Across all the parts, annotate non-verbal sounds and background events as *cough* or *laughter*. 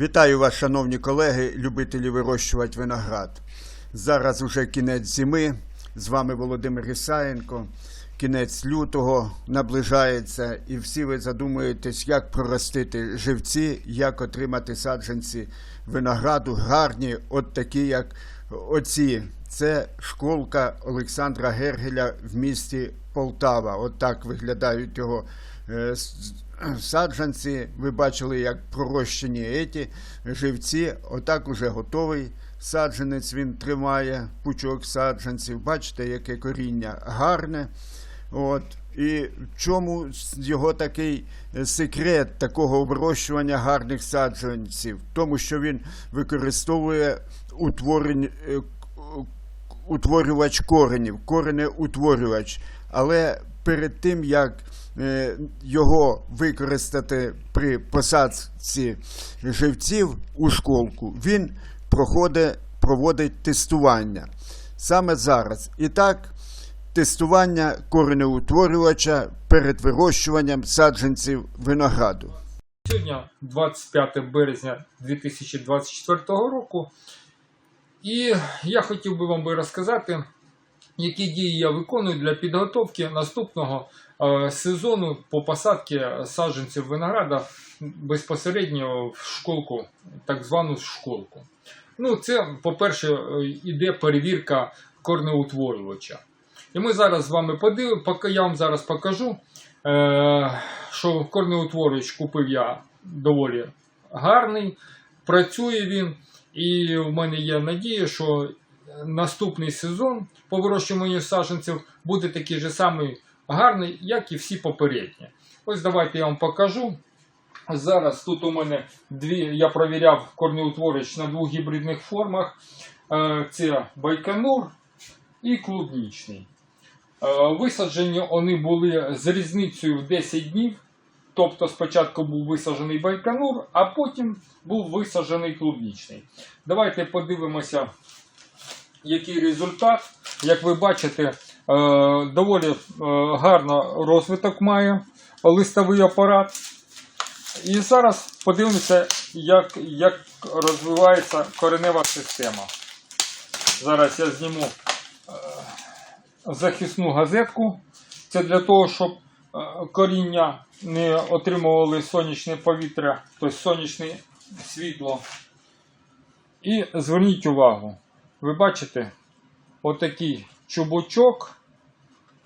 Вітаю вас, шановні колеги, любителі вирощувати виноград. Зараз уже кінець зими. З вами Володимир Ісаєнко. Кінець лютого наближається, і всі ви задумуєтесь, як проростити живці, як отримати саджанці винограду гарні, от такі, як оці. Це школка Олександра Гергеля в місті Полтава. От так виглядають його е, саджанці. Ви бачили, як пророщені еті живці. Отак уже готовий саджанець він тримає, пучок саджанців. Бачите, яке коріння гарне. От. І в чому його такий е, секрет такого вирощування гарних саджанців? Тому, що він використовує утворень, е, утворювач коренів, коренеутворювач. Але перед тим, як е, його використати при посадці живців у школку, він проходить, проводить тестування. Саме зараз. І так, тестування коренеутворювача перед вирощуванням саджанців винограду. Сьогодні 25 березня 2024 року. І я хотів би вам би розказати, які дії я виконую для підготовки наступного е, сезону по посадці саджанців винограда безпосередньо в школку, так звану школку. Ну, це, по-перше, е, іде перевірка корнеутворювача. І ми зараз з вами подивимо, я вам зараз покажу, е, що корнеутворювач купив я доволі гарний, працює він, і в мене є надія, що наступний сезон по вирощуванню саджанців буде такий же самий гарний, як і всі попередні. Ось давайте я вам покажу. Зараз тут у мене дві, я провіряв корнеутворювач на двох гібридних формах. Е, Це Байконур і клубнічний. Е, Висаджені вони були з різницею в 10 днів. Тобто спочатку був висаджений Байконур, а потім був висаджений клубнічний. Давайте подивимося, який результат. Як ви бачите, е, доволі е, гарно розвиток має листовий апарат. І зараз подивимося, як, як розвивається коренева система. Зараз я зніму е, захисну газетку. Це для того, щоб коріння не отримували сонячне повітря, тобто сонячне світло. І зверніть увагу, ви бачите отакий чубучок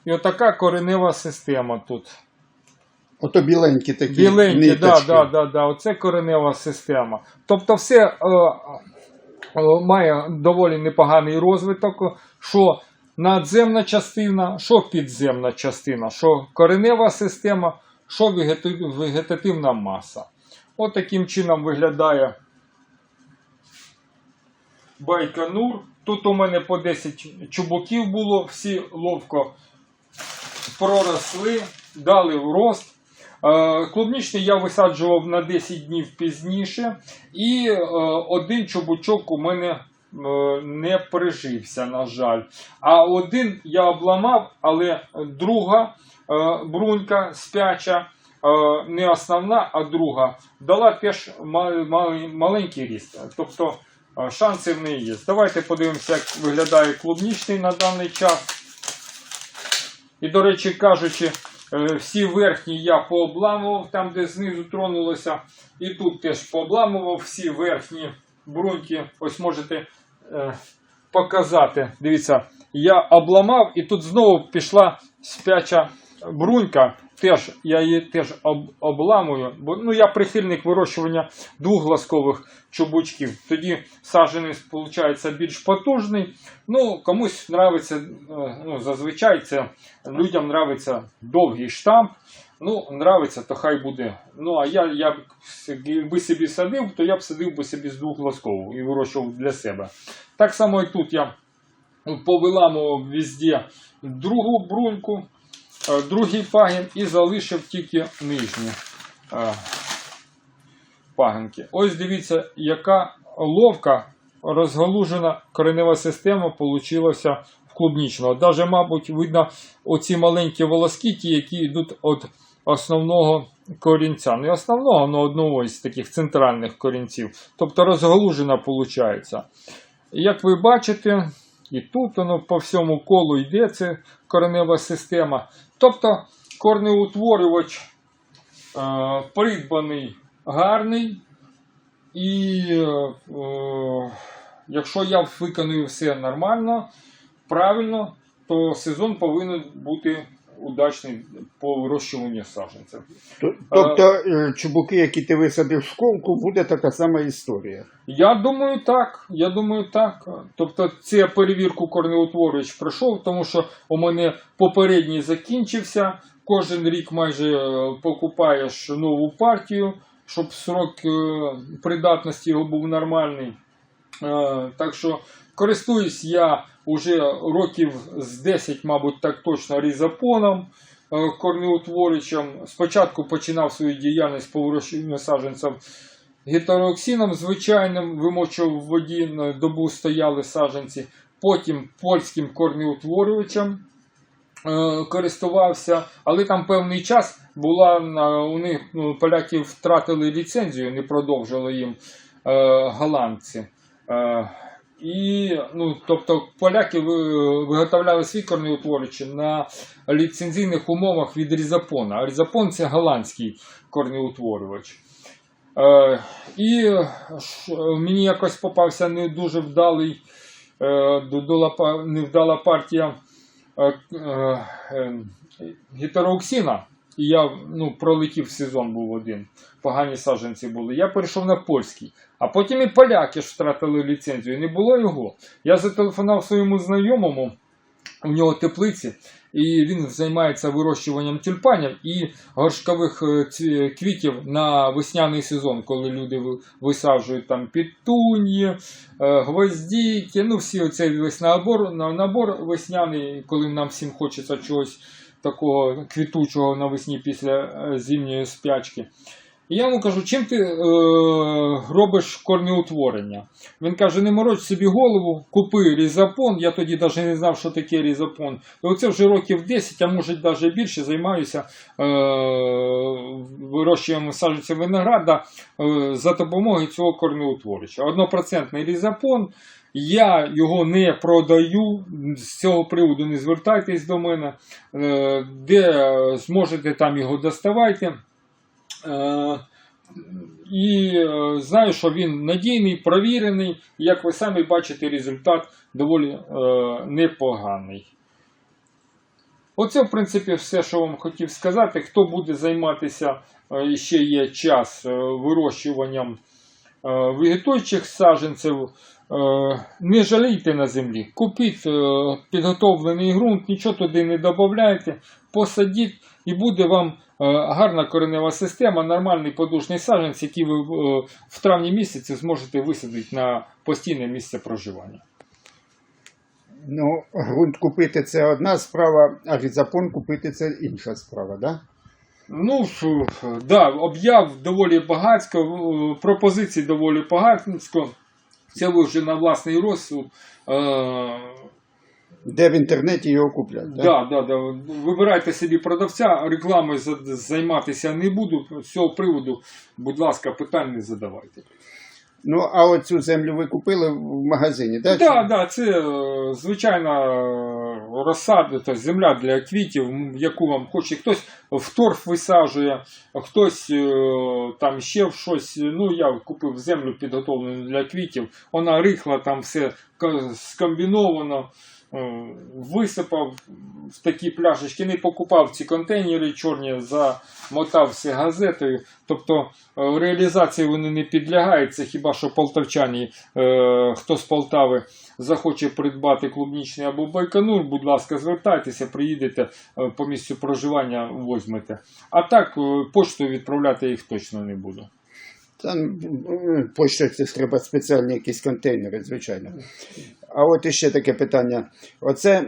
і отака коренева система тут. Ото біленькі такі. Біленькі, да, да, да, да, оце коренева система. Тобто все е, е, має доволі непоганий розвиток, що надземна частина, що підземна частина, що коренева система, що вегетативна маса. От таким чином виглядає Байконур. Тут у мене по 10 чубуків було, всі ловко проросли, дали в рост. Е, Клубнічний я висаджував на 10 днів пізніше, і е, один чубучок у мене е, не прижився, на жаль. А один я обламав, але друга брунька спяча, не основна, а друга, дала теж ма- ма- маленький ріст. Тобто шанси в неї є. Давайте подивимося, як виглядає клубнічний на даний час. І, до речі, кажучи, е, всі верхні я пообламував, там, де знизу тронулося. І тут теж пообламував всі верхні бруньки. Ось можете е, показати. Дивіться, я обламав, і тут знову пішла спяча брунька. Теж, я її теж об, обламую, бо ну, я прихильник вирощування двохгласкових чубучків. Тоді саджанець виходить більш потужний. Ну, комусь нравиться, е, ну, зазвичай це людям нравиться довгий штамп. Ну, нравиться, то хай буде. Ну, а я, я якби собі садив, то я б садив би собі з двохгласкового і вирощував для себе. Так само і тут я повиламував везде другу бруньку, другий пагін і залишив тільки нижні е, пагінки. Ось дивіться, яка ловка розгалужена коренева система получилася в клубнічного. Даже, мабуть, видно оці маленькі волоски, ті, які йдуть від основного корінця. Не основного, але одного із таких центральних корінців. Тобто розгалужена виходить. Як ви бачите, і тут воно по всьому колу йде це коренева система. Тобто корнеутворювач е, придбаний гарний. І е, якщо я виконую все нормально, правильно, то сезон повинен бути удачний по вирощуванню саджанців. Тобто е, чубуки, які ти висадив в школку, буде така сама історія. Я думаю, так. Я думаю, так. Тобто, це перевірку корнеутворювач пройшов, тому що у мене попередній закінчився. Кожен рік майже е, покупаєш нову партію, щоб срок е, придатності його був нормальний. Е, Так що користуюсь я вже років з 10, мабуть, так точно різапоном е, корнеутворюючим. Спочатку починав свою діяльність по вирощуванню саджанців гетероксином звичайним, вимочував в воді, на добу стояли саджанці. Потім польським корнеутворювачем е, користувався, але там певний час була у них ну, поляки втратили ліцензію, не продовжили їм е, голландці. І, ну, тобто поляки виготовляли свій корнеутворювач на ліцензійних умовах від Різапона. А Різапон це голландський корнеутворювач. Е, і мені якось попався не дуже вдалий, е, невдала партія е, е, е. І я ну, пролетів сезон був один. Погані саджанці були. Я перейшов на польський. А потім і поляки ж втратили ліцензію. Не було його. Я зателефонував своєму знайомому, у нього теплиці, і він займається вирощуванням тюльпанів і горшкових е, квітів на весняний сезон, коли люди висаджують там пітуньї, е, гвоздіки, ну всі оцей весь набор, набор весняний, коли нам всім хочеться чогось такого квітучого навесні після е, зимньої спячки. І я йому кажу, чим ти е, робиш корнеутворення? Він каже, не мороч собі голову, купи різапон. Я тоді навіть не знав, що таке різапон. І оце вже років 10, а може навіть більше, займаюся е, вирощуванням саджанців винограда е, за допомогою цього корнеутворювача. Однопроцентний різапон. Я його не продаю. З цього приводу не звертайтесь до мене. Е, Де зможете, там його доставайте. Е, І е, знаю, що він надійний, провірений. Як ви самі бачите, результат доволі е, непоганий. Оце, в принципі, все, що вам хотів сказати. Хто буде займатися, ще є час вирощуванням вегетуючих саджанців, е, не жалійте на землі. Купіть е, підготовлений ґрунт, нічого туди не додавайте, посадіть і буде вам е, гарна коренева система, нормальний подушний саджанець, який ви е, в травні місяці зможете висадити на постійне місце проживання. Ну, ґрунт купити це одна справа, а різапон купити це інша справа, да? Ну, да, об'яв доволі багатсько, е, пропозицій доволі багатсько. Це ви вже на власний розсуд. Е, Де в інтернеті його куплять. Да? Да, да, да. Вибирайте собі продавця, рекламою займатися не буду. З цього приводу, будь ласка, питань не задавайте. Ну, а оцю землю ви купили в магазині, да? Так, да, да, це звичайно звичайна е, розсада, тобто земля для квітів, яку вам хоче. Хтось в торф висаджує, хтось е, там ще в щось. Ну, я купив землю підготовлену для квітів. Вона рихла, там все скомбіновано. Е, Висипав в такі пляшечки, не покупав ці контейнери чорні, замотав все газетою. Тобто е, реалізації вони не підлягають. Це хіба що полтавчані, е, хто з Полтави захоче придбати клубнічний або байконур, будь ласка, звертайтеся, приїдете по місцю проживання, возьмете. А так, поштою відправляти їх точно не буду. Там почта це треба спеціальні якісь контейнери, звичайно. А от іще таке питання. Оце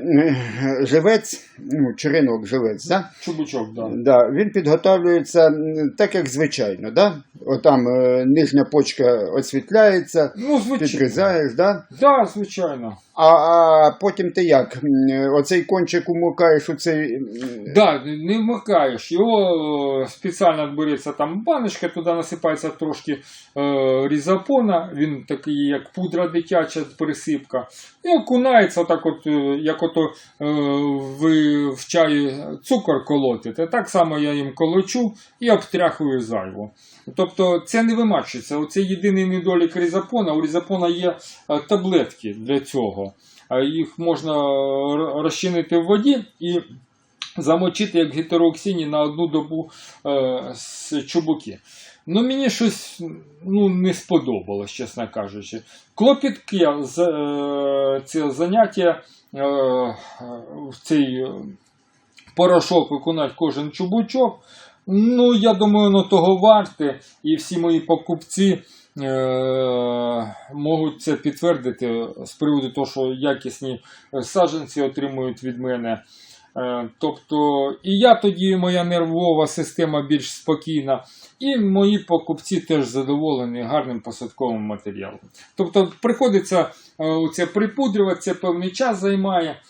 живець, ну, черенок живець, да? Чубучок, да. Да, він підготовлюється так, як звичайно. Да? Отам е, нижня почка освітляється, Ну, звичайно. підрізаєш, да? Да, звичайно. а, а потім ти як? Оцей кончик умукаєш у цей. Да, не вмикаєш. Його е, спеціально береться там баночка, туди насипається трошки е, різапона, він такий, як пудра дитяча присипка. І окунається, отак от, е, як ото е, ви в чаї цукор колотите. Так само я їм колочу і обтряхую зайву. Тобто це не вимачується. Оце єдиний недолік різапона. У різапона є е, таблетки для цього. Їх можна розчинити в воді і замочити як гетерооксині на одну добу з чубуки. Ну, мені щось ну, не сподобалось, чесно кажучи. Клопітке з, е, це заняття е, в цей е, порошок виконати кожен чубучок. Ну, я думаю, воно того варте, і всі мої покупці е, можуть це підтвердити з приводу того, що якісні саджанці отримують від мене. Е, Тобто, і я тоді, моя нервова система більш спокійна, і мої покупці теж задоволені гарним посадковим матеріалом. Тобто, приходиться е, це припудрювати, це певний час займає.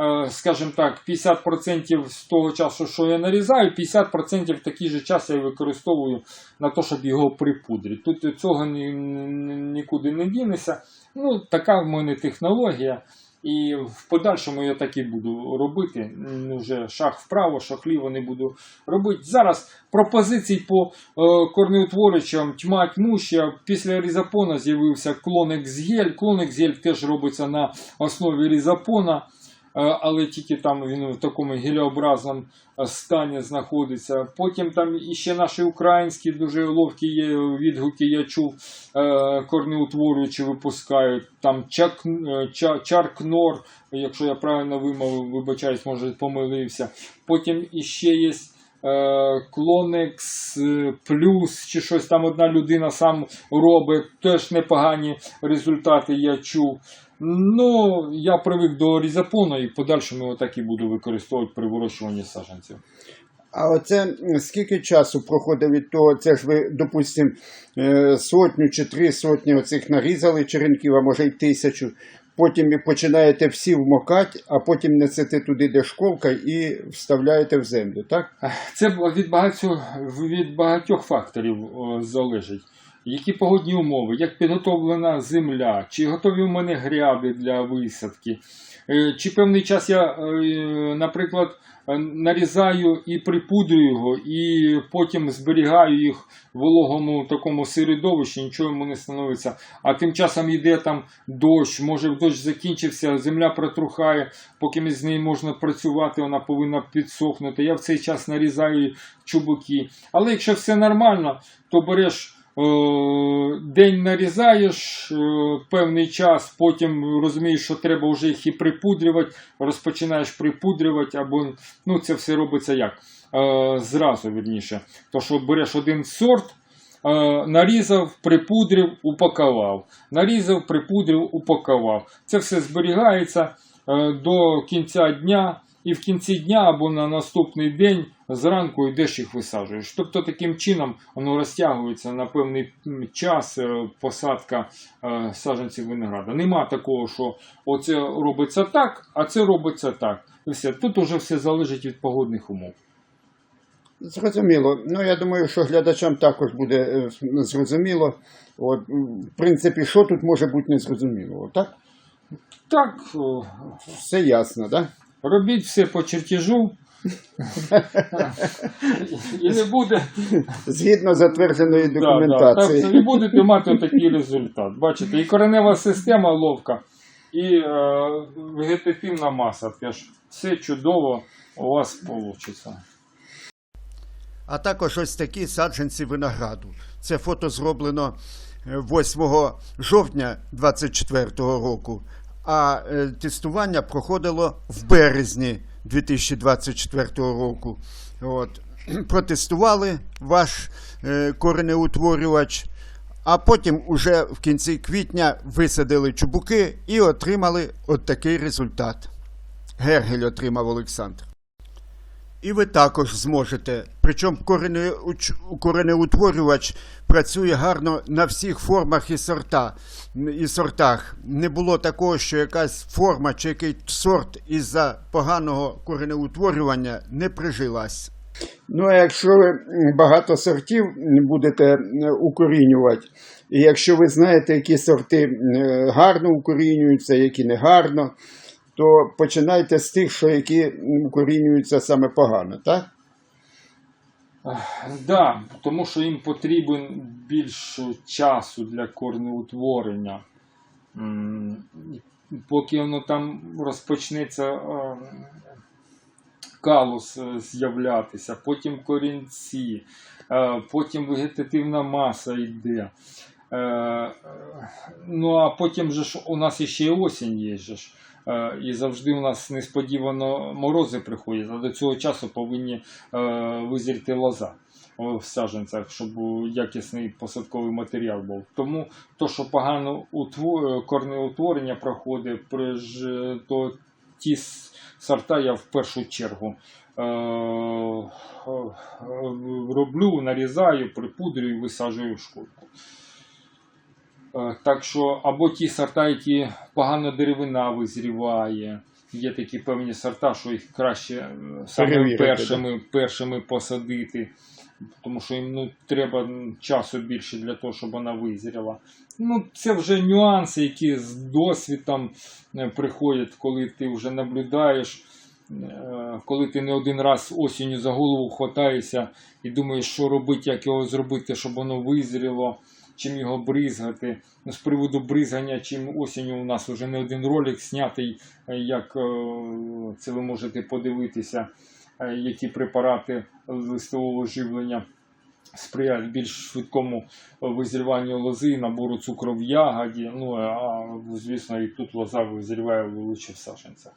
Е, Скажімо так, 50% з того часу, що я нарізаю, 50% такий же час я використовую на те, щоб його припудрити. Тут цього ні, ні- нікуди не дінеся. Ну, така в мене технологія. І в подальшому я так і буду робити. Вже шаг вправо, шаг ліво не буду робити. Зараз пропозицій по е, корнеутворювачам тьма тьмуща. Після різапона з'явився клонекс гель. Клонекс гель теж робиться на основі різапона. Е, але тільки там він в такому гелеобразному е, стані знаходиться. Потім там іще наші українські дуже ловкі є відгуки, я чув, е, корнеутворюючі випускають. Там чак, ча, чаркнор, якщо я правильно вимовив, вибачаюсь, може помилився. Потім іще є. Клонекс плюс чи щось там одна людина сам робить, теж непогані результати я чув. Ну, я привик до різапону і в подальшому його так і буду використовувати при вирощуванні саджанців. А оце скільки часу проходить від того, це ж ви, допустимо, сотню чи три сотні оцих нарізали черенків, а може й тисячу. Потім починаєте всі вмокати, а потім несете туди, де школка, і вставляєте в землю, так? Це від багатьох, від багатьох факторів залежить. Які погодні умови, як підготовлена земля, чи готові у мене гряди для висадки, Е, чи певний час я, е, наприклад, е, нарізаю і припудрюю його, і потім зберігаю їх в вологому такому середовищі, нічого йому не становиться. А тим часом йде там дощ, може дощ закінчився, земля протрухає, поки з нею можна працювати, вона повинна підсохнути. Я в цей час нарізаю чубуки. Але якщо все нормально, то береш. Е, День нарізаєш е, певний час, потім розумієш, що треба вже їх і припудрювати, розпочинаєш припудрювати, або ну це все робиться як? Е, Зразу вірніше. То що береш один сорт, нарізав, припудрив, упакував. Нарізав, припудрив, упакував. Це все зберігається до кінця дня, і в кінці дня або на наступний день зранку йдеш їх висаджуєш. Тобто таким чином воно розтягується на певний час е, посадка е, саджанців винограда. Нема такого, що оце робиться так, а це робиться так. І все. Тут уже все залежить від погодних умов. Зрозуміло. Ну, я думаю, що глядачам також буде е, зрозуміло. От, в принципі, що тут може бути незрозуміло, так? Так, Все ясно, так? Робіть все по чертежу. І не буде Згідно затвердженої Да, да. документації. Так, і будете мати такий результат. Бачите, і коренева система ловка, і е, вегетативна маса теж. Все чудово у вас вийде. А також ось такі саджанці винограду. Це фото зроблено е, 8 жовтня 2024 року, а е, тестування проходило в березні 2024 року. От. *clears throat* Протестували ваш е, коренеутворювач, А потім уже в кінці квітня висадили чубуки і отримали от такий результат. Гергель отримав Олександр. І ви також зможете. Причому коренеутворювач працює гарно на всіх формах і, сорта, і сортах. Не було такого, що якась форма чи якийсь сорт із-за поганого коренеутворювання не прижилась. Ну, а якщо ви багато сортів будете укорінювати, і якщо ви знаєте, які сорти е, гарно укорінюються, які не гарно, то починайте з тих, що які укорінюються саме погано, так? Да, тому що їм потрібен більше часу для корнеутворення. Поки воно там розпочнеться калус е, з'являтися, потім корінці, е, потім вегетативна маса йде. Е, Ну а потім же ж у нас іще й осінь є. Же ж. Е, І завжди у нас несподівано морози приходять, а до цього часу повинні е, визріти лоза в саджанцях, щоб якісний посадковий матеріал був. Тому то, що погано утво- корнеутворення проходить, то ті сорта я в першу чергу е, роблю, нарізаю, припудрюю, висаджую в шкурку. Е, Так що, або ті сорта, які погано деревина визріває. Є такі певні сорта, що їх краще е, саме першими, першими посадити, тому що їм ну, треба часу більше для того, щоб вона визріла. Ну, це вже нюанси, які з досвідом е, приходять, коли ти вже наблюдаєш, коли ти не один раз осінню за голову хватаєшся і думаєш, що робити, як його зробити, щоб воно визріло чим його бризгати. Ну, з приводу бризгання, чим осінню у нас вже не один ролик знятий, е, як е, це ви можете подивитися, е, які препарати листового живлення сприяють більш швидкому визріванню лози, набору цукру в ягоді. Ну, а звісно, і тут лоза визріває лучше в саженцях.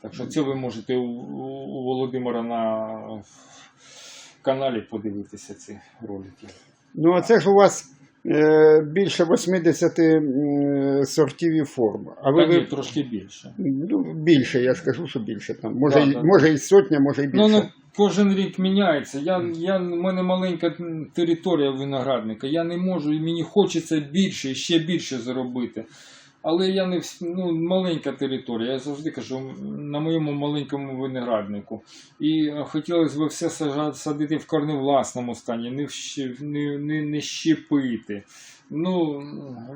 Так що це ви можете у, у Володимира на каналі подивитися ці ролики. Ну, а це ж у вас е, більше 80 е, сортів і форм. А ви, Та ні, ви трошки більше. ну, більше, я скажу, що більше там. Може, Да, і, да. може і сотня, може і більше. Ну, ну, кожен рік міняється. Я, я, у мене маленька територія виноградника. Я не можу, і мені хочеться більше, ще більше зробити. Але я не вс- ну, маленька територія. Я завжди кажу, на моєму маленькому винограднику. І е, хотілося б все садити в корневласному стані, не, вщ- не, не, не щепити. Ну,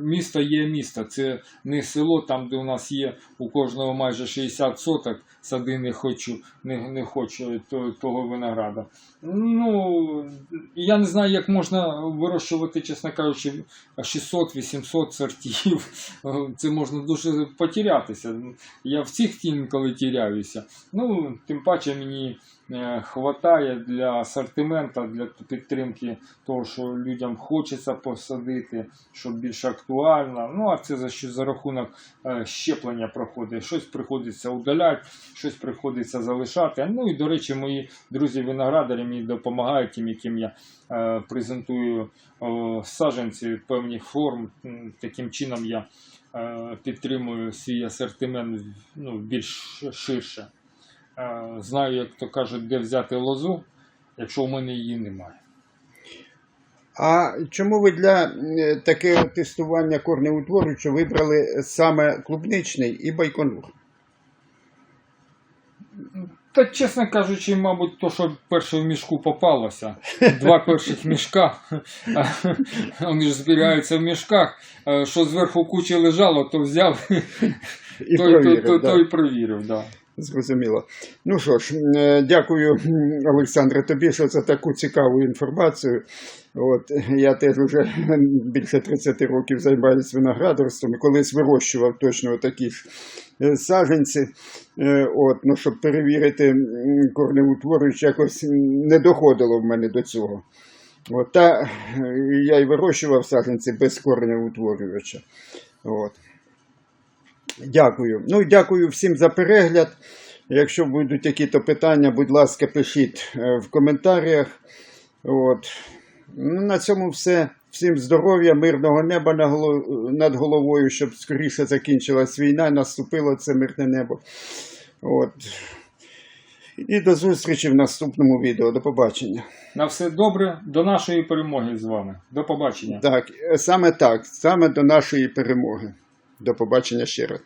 місто є місто, це не село, там, де у нас є у кожного майже 60 соток, сади не хочу, не, не хочу того винограда. Ну, я не знаю, як можна вирощувати, чесно кажучи, 600-800 сортів. Це можна дуже потерятися. Я в цих інколи тіряюся. Ну, тим паче мені хватає для асортимента, для підтримки того, що людям хочеться посадити, що більш актуально. Ну, а це за, що за рахунок е, щеплення проходить. Щось приходиться удаляти, щось приходиться залишати. Ну і, до речі, мої друзі-виноградарі мені допомагають, тим, яким я е, презентую е, саджанці певних форм. Таким чином я е, підтримую свій асортимент ну, більш ширше. Знаю, як то кажуть, де взяти лозу, якщо у мене її немає. А чому ви для е, такого тестування корнеутворююча вибрали саме клубничний і байконур? Та, чесно кажучи, мабуть, то, що перше в мішку попалося. Два перших мішка. Вони ж зберігаються в мішках. Е, Що зверху кучі лежало, то взяв, І то, то, провірив, то, да. то і провірив. Да. Зрозуміло. Ну що ж, е, дякую, Олександре, тобі що за таку цікаву інформацію. От, я теж вже більше 30 років займаюся виноградарством колись вирощував точно такі ж е, саджанці. Е, От, ну, щоб перевірити корнеутворюючи, якось не доходило в мене до цього. От, та я й вирощував саджанці без корнеутворювача. От. Дякую. Ну і дякую всім за перегляд. Якщо будуть якісь питання, будь ласка, пишіть е, в коментарях. От. Ну, на цьому все. Всім здоров'я, мирного неба над головою, щоб скоріше закінчилась війна, наступило це мирне небо. От. І до зустрічі в наступному відео. До побачення. На все добре, до нашої перемоги з вами. До побачення. Так, саме так, саме до нашої перемоги. До побачення ще раз.